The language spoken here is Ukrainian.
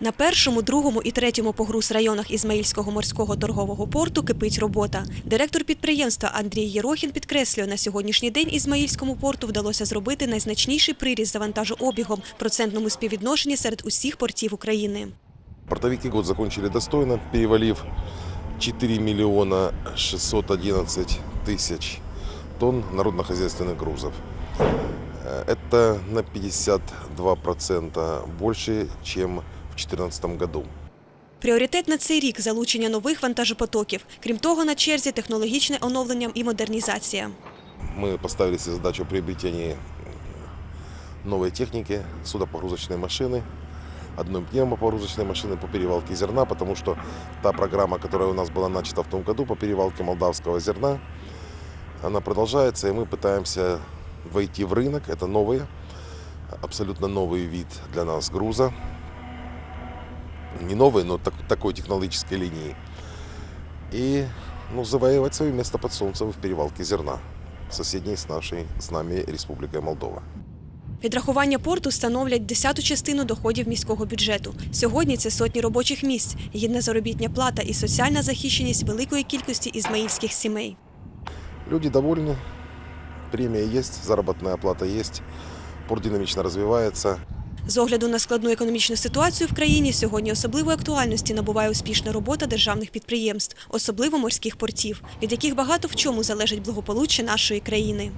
На першому, другому і третьому погруз районах Ізмаїльського морського торгового порту кипить робота. Директор підприємства Андрій Єрохін підкреслює, на сьогоднішній день Ізмаїльському порту вдалося зробити найзначніший приріст за вантажообігом в процентному співвідношенні серед усіх портів України. Портовики год закончили достойно, перевалив 4 миллиона 611 тысяч тонн народно-хозяйственных грузов. Э, Это на 52% больше, чем в 2014 году. Пріоритет на цей рік залучення нових вантажопотоків. Крім того, на черзі технологічне оновлення і модернізація. Мы поставили себе задачу приобретения новой техники, судопогрузочной машины, одной пневмопогрузочной машины по перевалке зерна, потому что та программа, которая у нас была начата в том году по перевалке молдавского зерна, она продолжается, и мы пытаемся войти в рынок. Это новый, абсолютно новый вид для нас груза. Не новый, но так- такой технологической линии. И ну, завоевать свое место под солнцем в перевалке зерна соседней с нашей, с нами Республикой Молдова. Відрахування порту становлять десяту частину доходів міського бюджету. Сьогодні це сотні робочих місць, гідна заробітня плата і соціальна захищеність великої кількості ізмаїльських сімей. Люди довольны, премия есть, заработная плата есть, порт динамично развивается. З огляду на складну економічну ситуацію в країні сьогодні особливої актуальності набуває успішна робота державних підприємств, особливо морських портів, від яких багато в чому залежить благополуччя нашої країни.